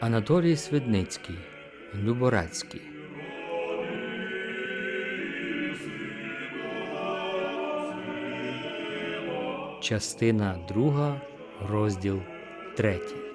Анатолій Свидницький, Люборацький. Частина друга, розділ третій.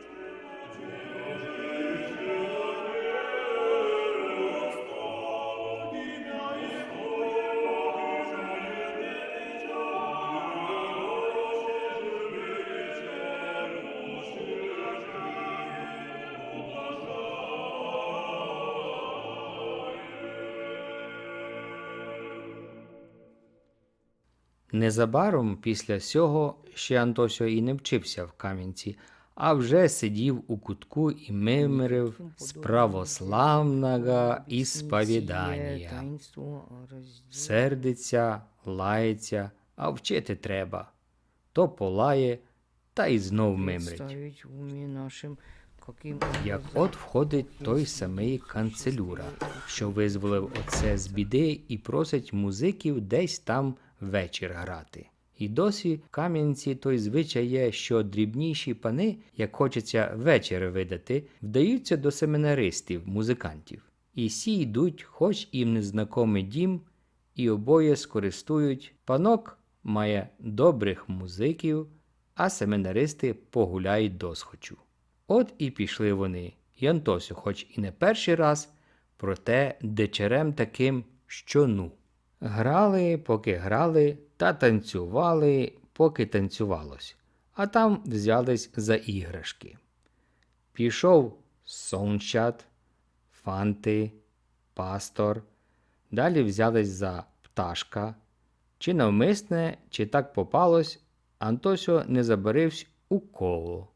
Незабаром після сього ще Антосьо і не вчився в Кам'янці, а вже сидів у кутку і мимрив з православного ісповідання. Сердиться, лається, а вчити треба. То полає, та й знов мимрить. Як от входить той самий канцелюра, що визволив оце з біди і просить музиків десь там вечір грати. І досі в Кам'янці той звичай є, що дрібніші пани, як хочеться вечір видати, вдаються до семинаристів, музикантів. І сі йдуть, хоч в незнакомий дім, і обоє скористують. Панок має добрих музиків, а семинаристи погуляють досхочу. От і пішли вони, і Антосю, хоч і не перший раз, проте дечерем таким, що ну. Грали, поки грали, та танцювали, поки танцювалось, а там взялись за іграшки. Пішов сончат, фанти, пастор, далі взялись за пташка. Чи навмисне, чи так попалось, Антосьо не забарився у коло.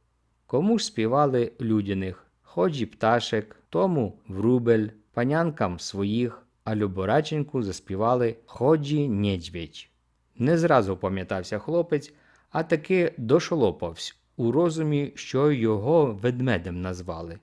Кому ж співали людяних, хоч і пташек, тому врубель, панянкам своїх, а Любораченку заспівали Ходжі Нєдзвідь. Не зразу пам'ятався хлопець, а таки дошолопався у розумі, що його ведмедем назвали.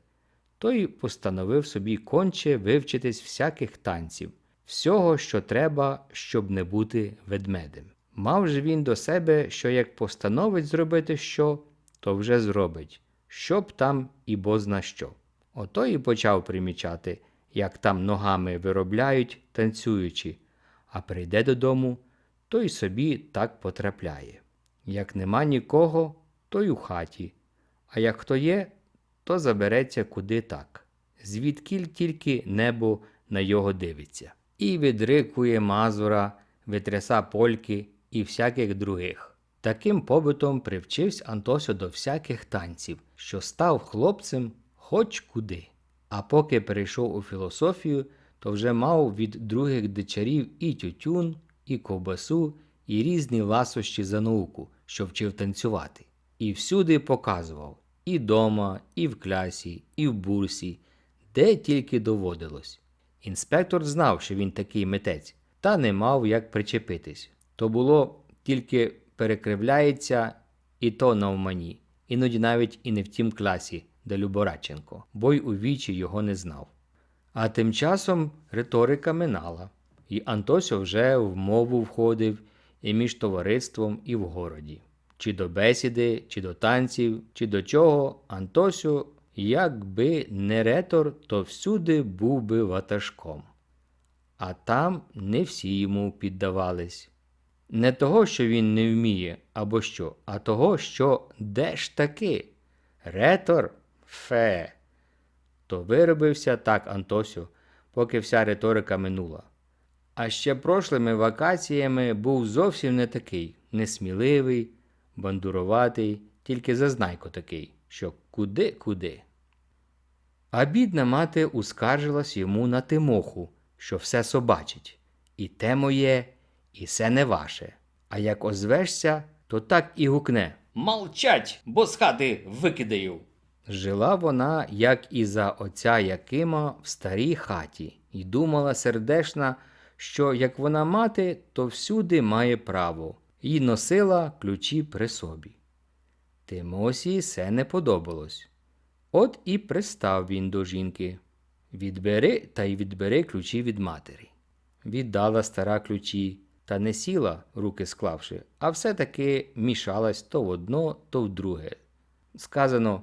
Той постановив собі конче вивчитись всяких танців, всього, що треба, щоб не бути ведмедем. Мав же він до себе, що як постановить зробити що, то вже зробить, щоб там і бозна що. Ото і почав примічати, як там ногами виробляють, танцюючи, а прийде додому, то й собі так потрапляє. Як нема нікого, то й у хаті, а як хто є, то забереться куди так, звідкіль тільки небо на його дивиться, і відрикує мазура, витряса польки і всяких других. Таким побитом привчився Антосю до всяких танців, що став хлопцем хоч куди. А поки перейшов у філософію, то вже мав від других дичарів і тютюн, і ковбасу, і різні ласощі за науку, що вчив танцювати. І всюди показував і дома, і в клясі, і в бурсі, де тільки доводилось. Інспектор знав, що він такий митець, та не мав як причепитись. То було тільки перекривляється і то навмані, іноді навіть і не в тім класі, де Любораченко, бо й у вічі його не знав. А тим часом риторика минала, і Антосьо вже в мову входив і між товариством, і в городі. Чи до бесіди, чи до танців, чи до чого Антосю, якби не ретор, то всюди був би ватажком. А там не всі йому піддавались. Не того, що він не вміє, або що, а того, що де ж таки? Ретор? Фе. То виробився так, Антосю, поки вся риторика минула. А ще прошлими вакаціями був зовсім не такий, несміливий, бандуруватий, тільки зазнайко такий, що куди-куди. А бідна мати ускаржилась йому на Тимоху, що все собачить. І те моє, і се не ваше. А як озвешся, то так і гукне. Молчать, бо з хати викидаю. Жила вона, як і за отця Якима, в старій хаті, і думала сердешна, що як вона мати, то всюди має право, і носила ключі при собі. Тимосі се не подобалось. От і пристав він до жінки. Відбери та й відбери ключі від матері. Віддала стара ключі, та не сіла, руки склавши, а все-таки мішалась то в одно, то в друге. Сказано,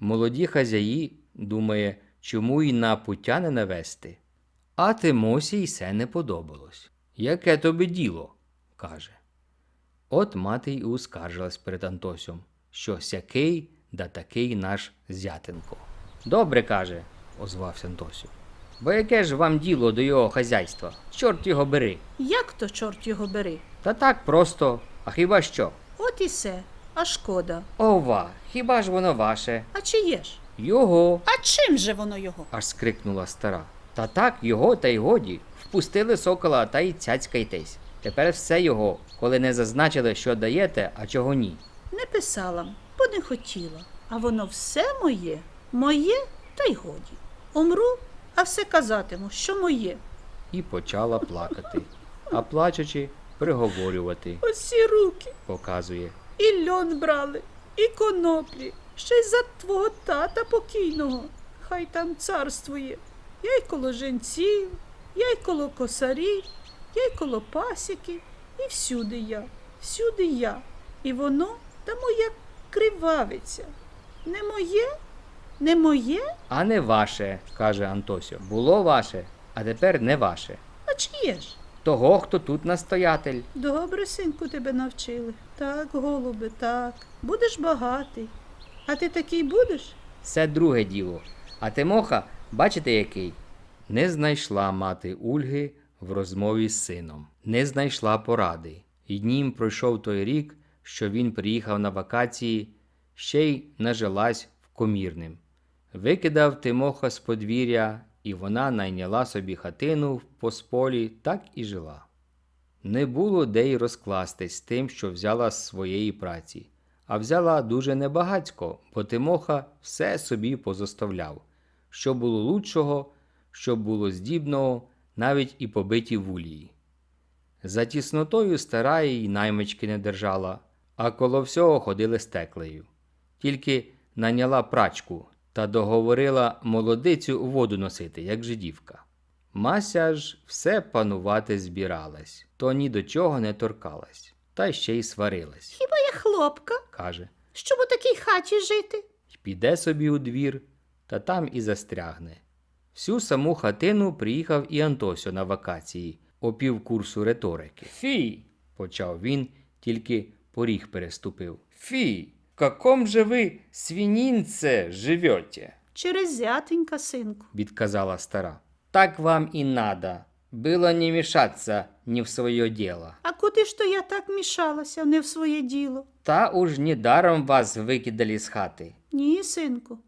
молоді хазяї, думає, чому й на пуття не навести. А Тимосі й се не подобалось. Яке тобі діло? каже. От мати й ускаржилась перед Антосем, що сякий да такий наш зятенко. Добре, каже, озвався Антосю. Бо яке ж вам діло до його хазяйства? Чорт його бери. Як то чорт його бери? Та так просто, а хіба що? От і все, а шкода. Ова, хіба ж воно ваше? А чиє ж? Його. А чим же воно його? аж скрикнула стара. Та так, його та й годі. Впустили сокола та й цяцькайтесь. Тепер все його, коли не зазначили, що даєте, а чого ні. Не писала, бо не хотіла. А воно все моє, моє та й годі. Умру, а все казатиму, що моє. І почала плакати. А плачучи, приговорювати, Ось ці руки, показує. І льон брали, і коноплі, ще й за твого тата покійного. Хай там царствує. Я й коло женців, я й коло косарів, я й коло пасіків, і всюди я, всюди я. І воно та моя кривавиця. Не моє? Не моє? А не ваше, каже Антосю. Було ваше, а тепер не ваше. А чиє ж? Того, хто тут настоятель. Добре, синку, тебе навчили. Так, голубе, так. Будеш багатий. А ти такий будеш? Це друге діло. А Тимоха, бачите який? Не знайшла мати Ульги в розмові з сином, не знайшла поради. І днім пройшов той рік, що він приїхав на вакації, ще й нажилась в комірним. Викидав Тимоха з подвір'я, і вона найняла собі хатину в посполі, так і жила. Не було де й розкластись тим, що взяла з своєї праці, а взяла дуже небагацько, бо Тимоха все собі позоставляв, що було лучшого, що було здібного, навіть і побиті вулії. За тіснотою стара й наймички не держала, а коло всього ходили стеклею. Тільки наняла прачку та договорила молодицю воду носити, як жидівка. Мася ж все панувати збиралась, то ні до чого не торкалась, та ще й сварилась. Хіба я хлопка, Каже, щоб у такій хаті жити? й піде собі у двір, та там і застрягне. Всю саму хатину приїхав і Антосьо на вакації, опів курсу риторики. Фі, почав він, тільки поріг переступив. Фі, каком же ви свинінце живете? Через зятенька, синку. відказала стара. Так вам і надо. Было не мешаться не в своє діло. А куди ж то я так мішалася, не в своє діло? Та уж недаром вас викидали з хати. Ні, синку,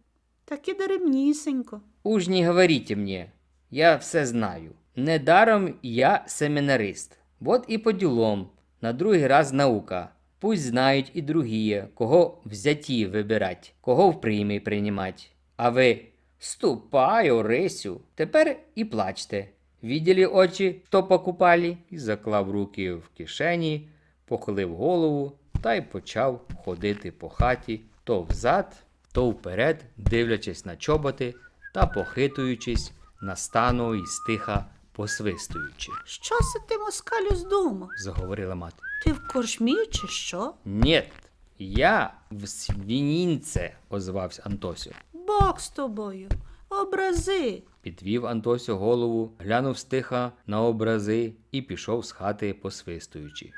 таки даремнісенько. Уж не говорите мне, я все знаю. Недаром я семинарист. Вот і по ділом, на другий раз наука. Пусть знають і другие, кого взяті вибирать, кого в прийми приймать. А ви ступай, Орисю, тепер і плачте. Відділі очі, хто покупалі, і заклав руки в кишені, похилив голову та й почав ходити по хаті то взад, то вперед, дивлячись на чоботи та похитуючись на стану і стиха посвистуючи, Що се ти москалю здумав? заговорила мати. Ти в корчмі чи що? Нєт, я в свінінце, озвався Антосю. Бог з тобою, образи. Підвів Антосю голову, глянув стиха на образи і пішов з хати посвистуючи.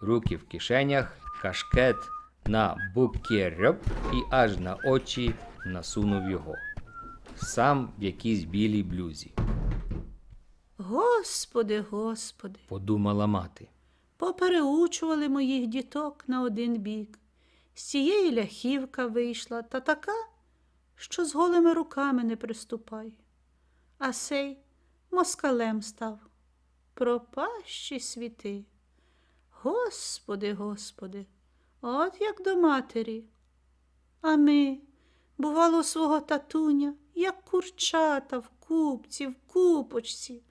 Руки в кишенях, кашкет на букерьоп і аж на очі насунув його. Сам в якійсь білій блюзі, Господи, Господи, подумала мати. попереучували моїх діток на один бік. З цієї ляхівка вийшла та така, що з голими руками не приступай. А сей москалем став. Пропащі світи. Господи, Господи, от як до матері. А ми, бувало, свого татуня, як курчата в купці, в купочці.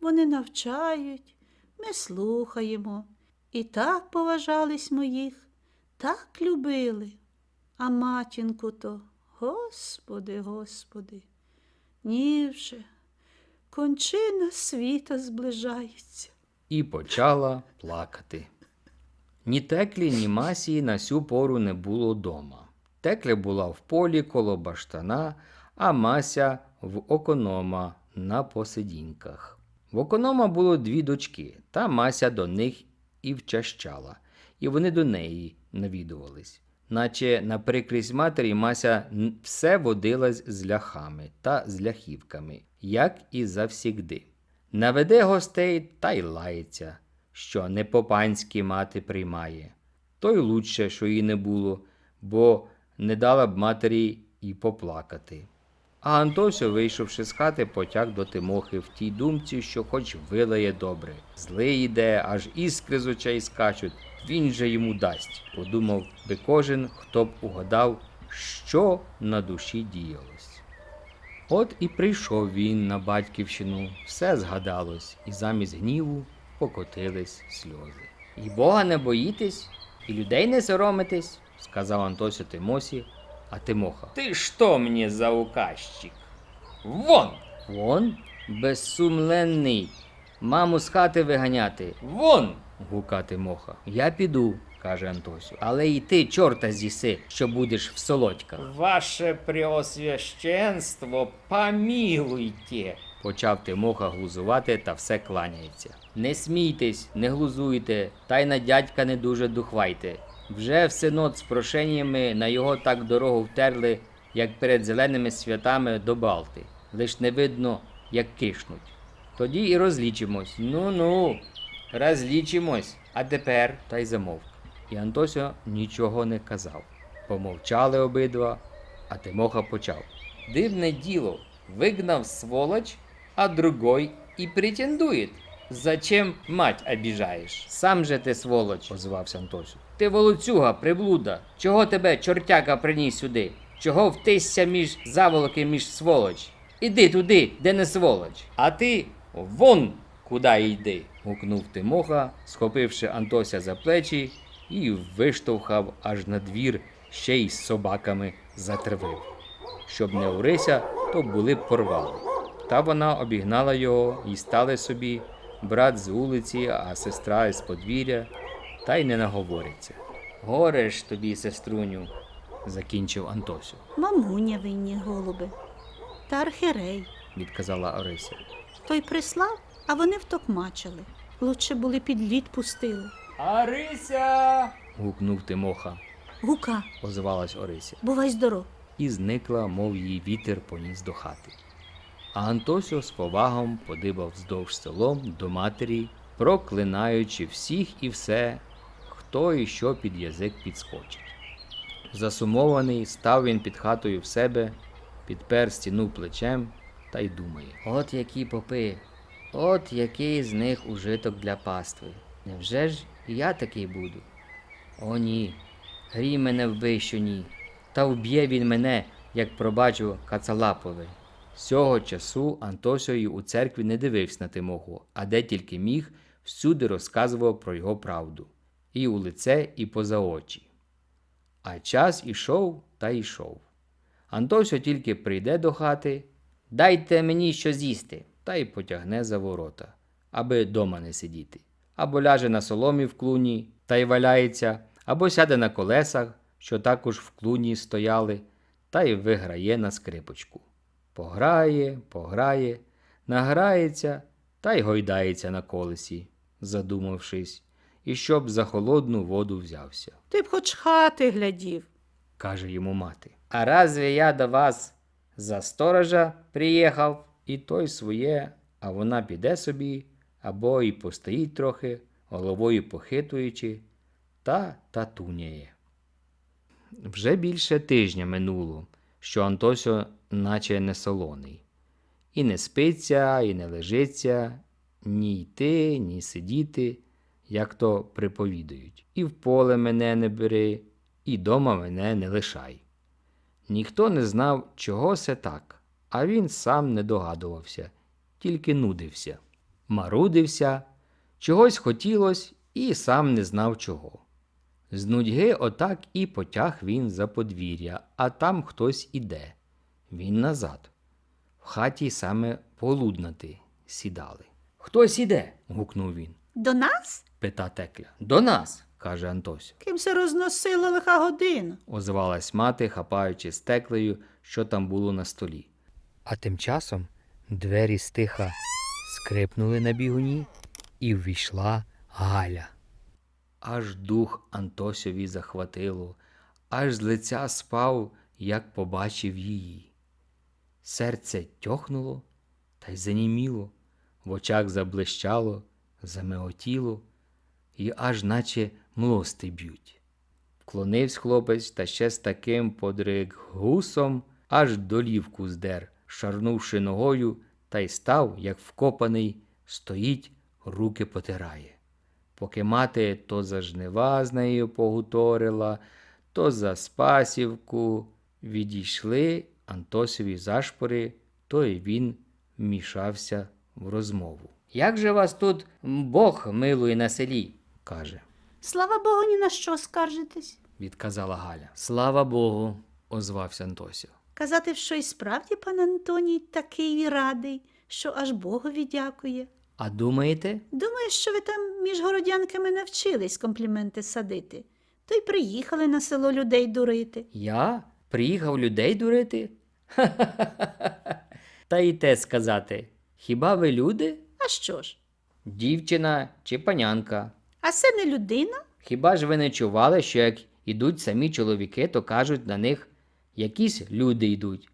Вони навчають, ми слухаємо. І так поважались моїх, так любили. А матінку то, Господи, Господи, ні вже, кончина світа зближається. і почала плакати. Ні теклі, ні масії на сю пору не було дома. Текля була в полі коло баштана, а Мася в оконома на посидіньках. В оконома було дві дочки, та Мася до них і вчащала, і вони до неї навідувались. Наче на прикрість матері Мася все водилась з ляхами та з ляхівками, як і завсігди. Наведе гостей та й лається, що не по-панськи мати приймає. То й лучше, що її не було, бо не дала б матері і поплакати. А Антосю, вийшовши з хати, потяг до Тимохи в тій думці, що хоч вилає добре. Злий іде, аж іскри з очей скачуть, він же йому дасть. Подумав би кожен, хто б угадав, що на душі діялось. От і прийшов він на батьківщину, все згадалось, і замість гніву покотились сльози. І Бога не боїтесь, і людей не соромитесь, сказав Антосю Тимосі, а Тимоха. Ти що мені за указчик? Вон! Вон? Безсумленний. Маму з хати виганяти. Вон! гука Тимоха. Я піду, каже Антосю. Але й ти, чорта з'їси, що будеш в солодьках. Ваше Преосвященство, помилуйте. Почав Тимоха глузувати та все кланяється. Не смійтесь, не глузуйте, та й на дядька не дуже духвайте. Вже в синод з прошеннями на його так дорогу втерли, як перед зеленими святами до Балти. Лиш не видно, як кишнуть. Тоді і розлічимось. Ну ну, розлічимось. А тепер та й замовк. І Антосьо нічого не казав. Помовчали обидва, а Тимоха почав. Дивне діло, вигнав сволочь, а другой и претендует. Зачем мать обижаешь? Сам же ти сволоч, озвався Антосю. Ти волоцюга, приблуда. Чого тебе чортяка приніс сюди? Чого втисся між заволоки між сволоч? Іди туди, де не сволоч. А ти вон куди йди. гукнув Тимоха, схопивши Антося за плечі і виштовхав аж на двір, ще й з собаками затривив. Щоб не урися, то були б порвали. Та вона обігнала його і стали собі брат з вулиці, а сестра з подвір'я, та й не наговориться. Горе ж тобі, сеструню, закінчив Антосю, Мамуня винні голуби. Та архірей. відказала Орися. Той прислав, а вони втокмачили. Лучше були під лід пустили. Арися! гукнув Тимоха, Гука, озвалась Орися, бувай здоров. і зникла, мов її вітер поніс до хати. А Антосю з повагом подибав вздовж селом до матері, проклинаючи всіх і все, хто і що під язик підскочить. Засумований, став він під хатою в себе, підпер стіну плечем та й думає: От які попи, от який з них ужиток для пастви. Невже ж і я такий буду? О ні, грій мене вбий, що ні. Та вб'є він мене, як пробачу Кацалапове. З часу Антосію у церкві не дивився на Тимоху, а де тільки міг, всюди розказував про його правду. І у лице, і поза очі. А час ішов та йшов. Антосьо тільки прийде до хати, дайте мені що з'їсти, та й потягне за ворота, аби дома не сидіти. Або ляже на соломі в клуні та й валяється, або сяде на колесах, що також в клуні стояли, та й виграє на скрипочку. Пограє, пограє, награється та й гойдається на колесі, задумавшись, і щоб за холодну воду взявся Ти б хоч хати глядів. каже йому мати. А разве я до вас за сторожа приїхав? І той своє, а вона піде собі, або і постоїть трохи, головою похитуючи, та татуняє. Вже більше тижня минуло, що Антосьо наче не солоний. І не спиться, і не лежиться, ні йти, ні сидіти, як то приповідують. І в поле мене не бери, і дома мене не лишай. Ніхто не знав, чого це так, а він сам не догадувався, тільки нудився, марудився, чогось хотілось і сам не знав чого. З нудьги отак і потяг він за подвір'я, а там хтось іде. Він назад. В хаті саме полуднати сідали. Хтось іде? гукнув він. До нас? Пита текля. До нас, каже Антосю. Ким се розносила лиха година? озвалась мати, хапаючи стеклею, що там було на столі. А тим часом двері стиха скрипнули на бігуні, і ввійшла Галя. Аж дух Антосьові захватило, аж з лиця спав, як побачив її. Серце тьохнуло та й заніміло, в очах заблищало, замеотіло, і аж наче млости б'ють. Вклонився хлопець та ще з таким подриг гусом, аж долівку здер, шарнувши ногою, та й став, як вкопаний, стоїть, руки потирає. Поки мати то за жнива з нею погуторила, то за спасівку відійшли Антосові зашпори, то й він вмішався в розмову. Як же вас тут Бог милує на селі? Каже. Слава Богу, ні на що скаржитесь. відказала Галя. Слава Богу, озвався Антосю. Казати, що і справді пан Антоній такий радий, що аж Богові дякує. А думаєте? Думаю, що ви там між городянками навчились компліменти садити, то й приїхали на село людей дурити. Я приїхав людей дурити? Ха-ха-ха. Та й те сказати. Хіба ви люди? А що ж? Дівчина чи панянка? А це не людина? Хіба ж ви не чували, що як ідуть самі чоловіки, то кажуть на них якісь люди йдуть.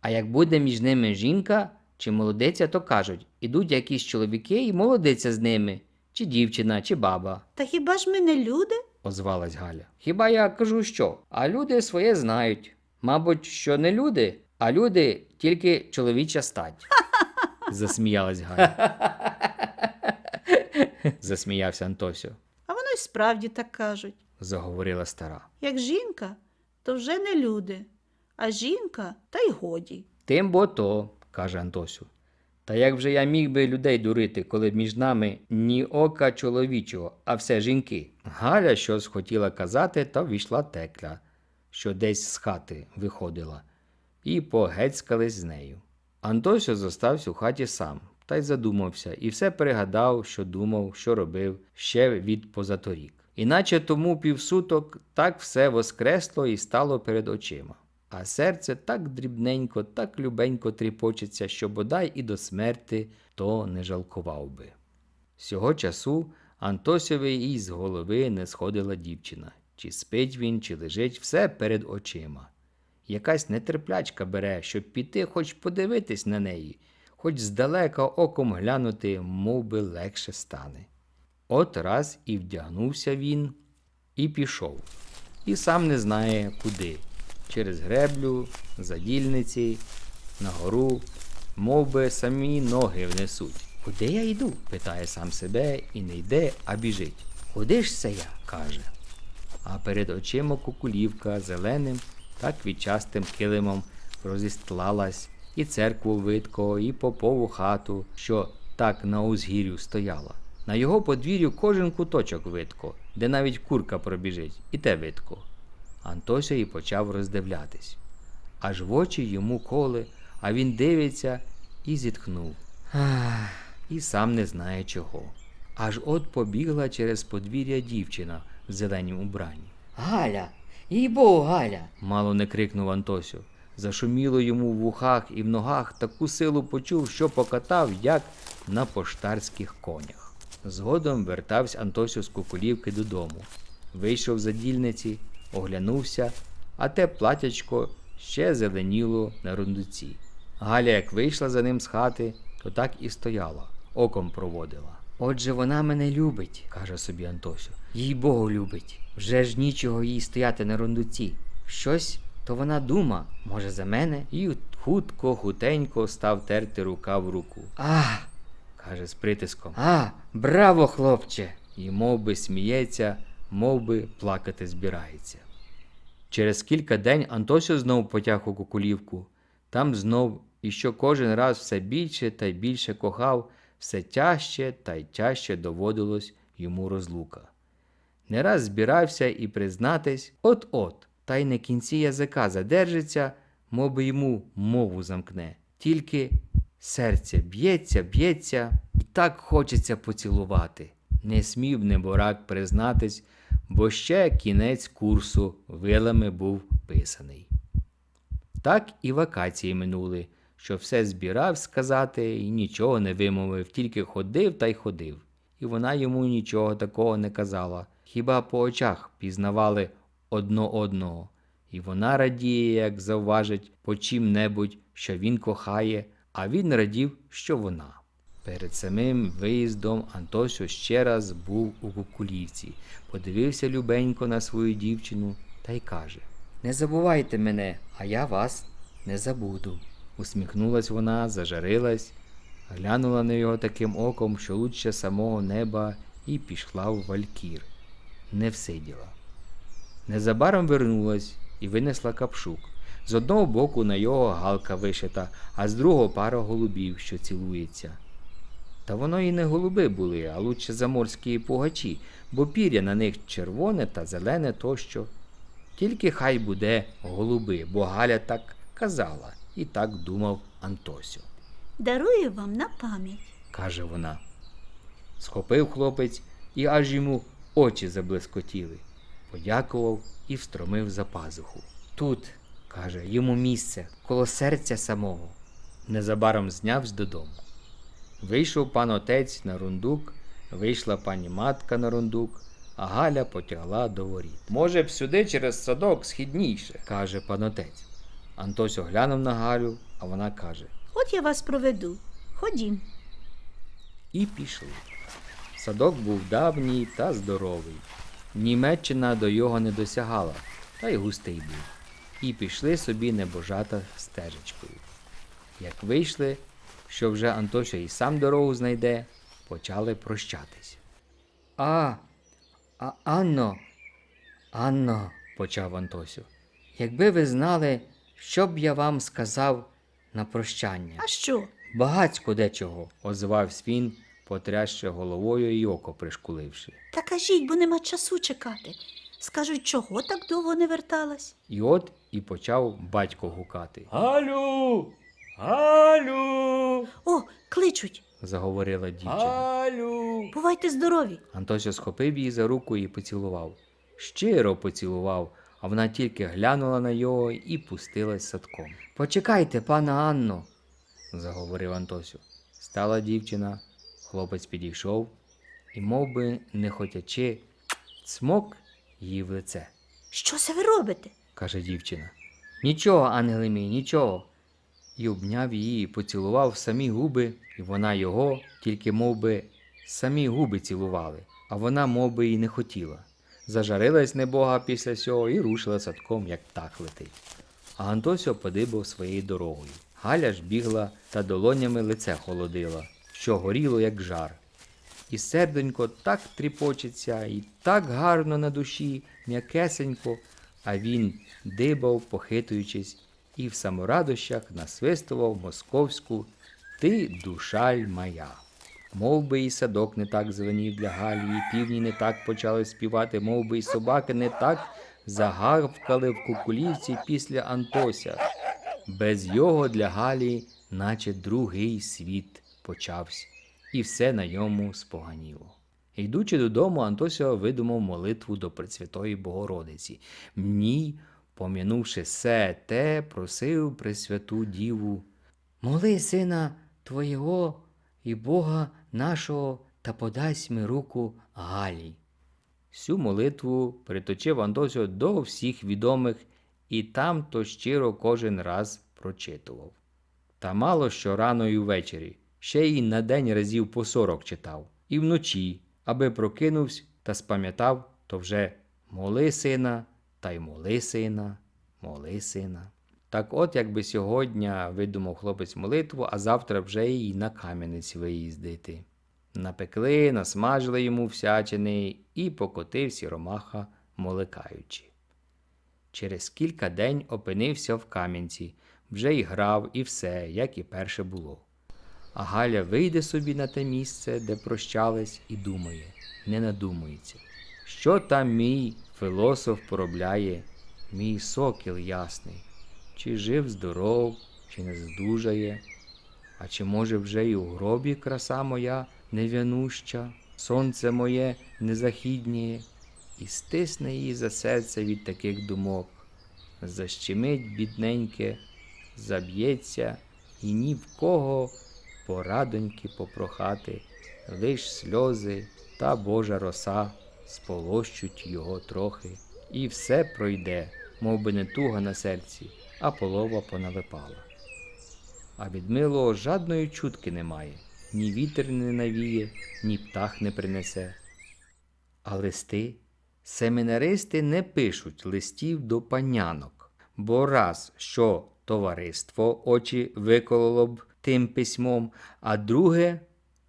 А як буде між ними жінка чи молодиця, то кажуть, ідуть якісь чоловіки і молодиця з ними, чи дівчина, чи баба. Та хіба ж ми не люди? озвалась Галя. Хіба я кажу що? А люди своє знають. Мабуть, що не люди, а люди тільки чоловіча стать. Засміялась Галя. Засміявся Антосю, А воно й справді так кажуть. заговорила стара. Як жінка, то вже не люди, а жінка, та й годі. Тим бо то, каже Антосю. Та як вже я міг би людей дурити, коли б між нами ні ока чоловічого, а все жінки. Галя щось хотіла казати, та війшла текля, що десь з хати виходила, і погецькались з нею. Антосю зостався у хаті сам, та й задумався, і все перегадав, що думав, що робив ще від позаторік. Іначе тому півсуток так все воскресло і стало перед очима. А серце так дрібненько, так любенько тріпочеться, що бодай і до смерти то не жалкував би. Сього часу Антосьові і з голови не сходила дівчина. Чи спить він, чи лежить, все перед очима. Якась нетерплячка бере, щоб піти, хоч подивитись на неї, хоч здалека оком глянути, мов би легше стане. От раз і вдягнувся він, і пішов, і сам не знає куди. Через греблю, за дільниці, на гору, мов би самі ноги внесуть. Куди я йду? питає сам себе і не йде, а біжить. Куди ж це я? каже. А перед очима кукулівка зеленим, так квітчастим килимом розістлалась, і церкву видко, і попову хату, що так на узгір'ю стояла. На його подвір'ю кожен куточок видко, де навіть курка пробіжить, і те видко. Антося і почав роздивлятись. Аж в очі йому коли, а він дивиться і зітхнув. Ах, і сам не знає чого. Аж от побігла через подвір'я дівчина в зеленім убранні. Галя, їй богу, Галя. Мало не крикнув Антосю. Зашуміло йому в вухах і в ногах таку силу почув, що покатав, як на поштарських конях. Згодом вертався Антосю з кукулівки додому. Вийшов за дільниці, оглянувся, а те платячко ще зеленіло на рундуці. Галя, як вийшла за ним з хати, то так і стояла, оком проводила. Отже, вона мене любить, каже собі Антосю. Їй Богу любить. Вже ж нічого їй стояти на рундуці. Щось то вона дума, може, за мене, і хутко, хутенько став терти рука в руку. А. каже з притиском. А, браво, хлопче! І мов би сміється, мов би плакати збирається. Через кілька день Антосю знов потяг у кукулівку. Там знов, і що кожен раз все більше та й більше кохав, все тяжче та й тяжче доводилось йому розлука. Не раз збирався і признатись от-от, та й на кінці язика задержиться, мов би йому мову замкне. Тільки серце б'ється, б'ється, і так хочеться поцілувати. Не смів неборак признатись, бо ще кінець курсу вилами був писаний. Так і вакації минули, що все збирав сказати і нічого не вимовив, тільки ходив та й ходив. І вона йому нічого такого не казала, хіба по очах пізнавали одно одного. І вона радіє, як завважить по чим-небудь, що він кохає, а він радів, що вона. Перед самим виїздом Антосю ще раз був у Кукулівці, подивився любенько на свою дівчину та й каже. Не забувайте мене, а я вас не забуду. Усміхнулась вона, зажарилась, глянула на його таким оком, що лучше самого неба, і пішла в валькір. Не всиділа. Незабаром вернулась і винесла капшук. З одного боку на його галка вишита, а з другого пара голубів, що цілується. Та воно і не голуби були, а лучше заморські пугачі, бо пір'я на них червоне та зелене тощо. Тільки хай буде голуби, бо Галя так казала, і так думав Антосю, Дарую вам на пам'ять. каже вона. Схопив хлопець і аж йому очі заблискотіли. Подякував і встромив за пазуху. Тут, каже, йому місце, коло серця самого. Незабаром знявсь додому. Вийшов пан отець на рундук, вийшла пані матка на рундук, а Галя потягла до воріт. Може б сюди через садок східніше, каже пан отець. Антось оглянув на Галю, а вона каже: От я вас проведу. Ходім. І пішли. Садок був давній та здоровий. Німеччина до його не досягала, та й густий був. І пішли собі небожата стежечкою. Як вийшли, що вже Антоша і сам дорогу знайде, почали прощатись. А, а Анно, Анно, Почав Антосю. якби ви знали, що б я вам сказав на прощання. А що? Багацько Дечого, озвався він, потрясши головою і око пришкуливши. Та кажіть, бо нема часу чекати. Скажуть, чого так довго не верталась? І от і почав батько гукати. Галю! Галю! О, кличуть. заговорила дівчина. Алю. Бувайте здорові. Антося схопив її за руку і поцілував. Щиро поцілував, а вона тільки глянула на його і пустилась садком. Почекайте, пана Анно. заговорив Антосю. Стала дівчина, хлопець підійшов і, мов би, не хотячи, цмок її в лице, Що це ви робите? каже дівчина. Нічого, ангели мій, нічого. І обняв її, поцілував самі губи, і вона його, тільки мов би, самі губи цілували, а вона мов би, і не хотіла. Зажарилась небога після цього і рушила садком, як птах летить. А Антосьо подибав своєю дорогою. Галя ж бігла та долонями лице холодила, що горіло, як жар. І серденько так тріпочеться, і так гарно на душі, м'якесенько, а він дибав, похитуючись, і в саморадощах насвистував московську Ти душаль моя. Мов би і садок не так звенів для Галі, і півні не так почали співати, мов би і собаки не так загавкали в кукулівці після Антося. Без його для Галі, наче другий світ почався, і все на йому споганіло. Йдучи додому, Антося видумав молитву до Пресвятої Богородиці. Мені, пом'янувши все те, просив Пресвяту Діву. Моли сина Твоєго і Бога нашого та подасть ми руку Галі. Всю молитву приточив Антосіо до всіх відомих і там то щиро кожен раз прочитував. Та мало що рано і ввечері, ще й на день разів по сорок читав, і вночі, аби прокинувся та спам'ятав, то вже моли сина, та й моли сина, моли сина. Так от якби сьогодні видумав хлопець молитву, а завтра вже й на кам'янець виїздити. Напекли, насмажили йому всячини і покотив сіромаха, моликаючи. Через кілька день опинився в Кам'янці, вже й грав, і все, як і перше було. А Галя вийде собі на те місце, де прощались, і думає, не надумується. Що там мій філософ поробляє, мій сокіл ясний, чи жив здоров, чи не здужає, А чи може вже й у гробі краса моя невянуща, сонце моє незахіднє, і стисне її за серце від таких думок, защемить бідненьке, заб'ється, і ні в кого порадоньки попрохати, лиш сльози та Божа роса сполощуть його трохи, і все пройде, мов би не туга на серці, а полова поналипала. А від милого жадної чутки немає, ні вітер не навіє, ні птах не принесе. А листи семінаристи не пишуть листів до панянок, бо раз що товариство очі викололо б тим письмом, а друге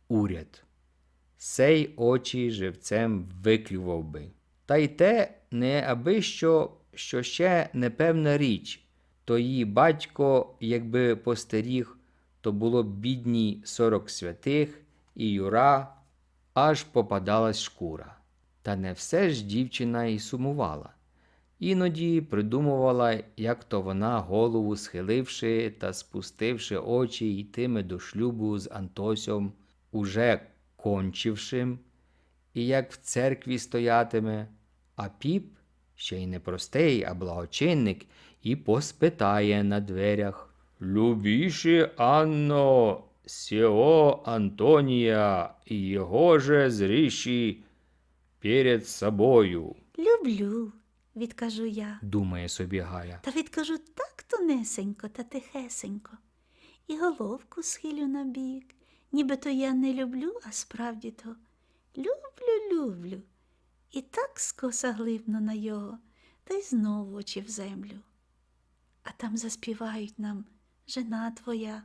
уряд. Сей очі живцем виклював би. Та й те не аби що, що ще непевна річ, то її батько, якби постеріг, то було б бідній сорок святих і юра, аж попадалась шкура. Та не все ж дівчина і сумувала. Іноді придумувала, як то вона, голову схиливши та спустивши очі, йтиме до шлюбу з Антосем, уже кончившим, і як в церкві стоятиме, а піп, ще й не простий, а благочинник, і поспитає на дверях. Любіші Анно, сього Антонія і його же зріші перед собою, Люблю, відкажу я. думає собі Галя. Та відкажу так тонесенько та тихесенько, і головку схилю на бік, нібито я не люблю, а справді то люблю, люблю. І так скоса глибну на його, та й знову очі в землю. А там заспівають нам жена твоя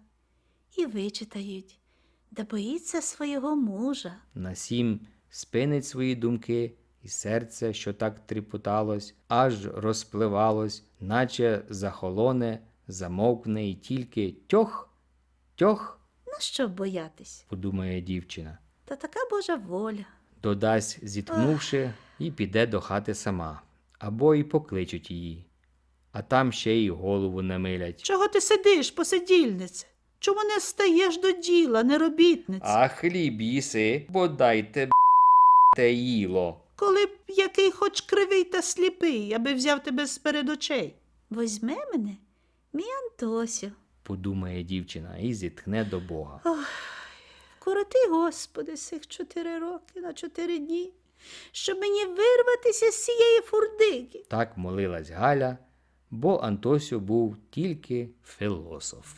і вичитають, да боїться свого мужа. На сім спинить свої думки, і серце, що так тріпоталось, аж розпливалось, наче захолоне, замовкне і тільки тьох, тьох, На що боятись? подумає дівчина. Та така Божа воля. додасть, зітхнувши, і піде до хати сама, або й покличуть її. А там ще й голову намилять. Чого ти сидиш, посидільнице? Чому не стаєш до діла, неробітнице? А хліб їси, бодайте б те їло. Коли б який хоч кривий та сліпий, аби взяв тебе з-перед очей. Возьме мене, мій Антосю. подумає дівчина і зітхне до Бога. Вкороти, Господи, сих чотири роки на чотири дні, щоб мені вирватися з цієї фурдики. Так молилась Галя, бо Антосю був тільки філософ.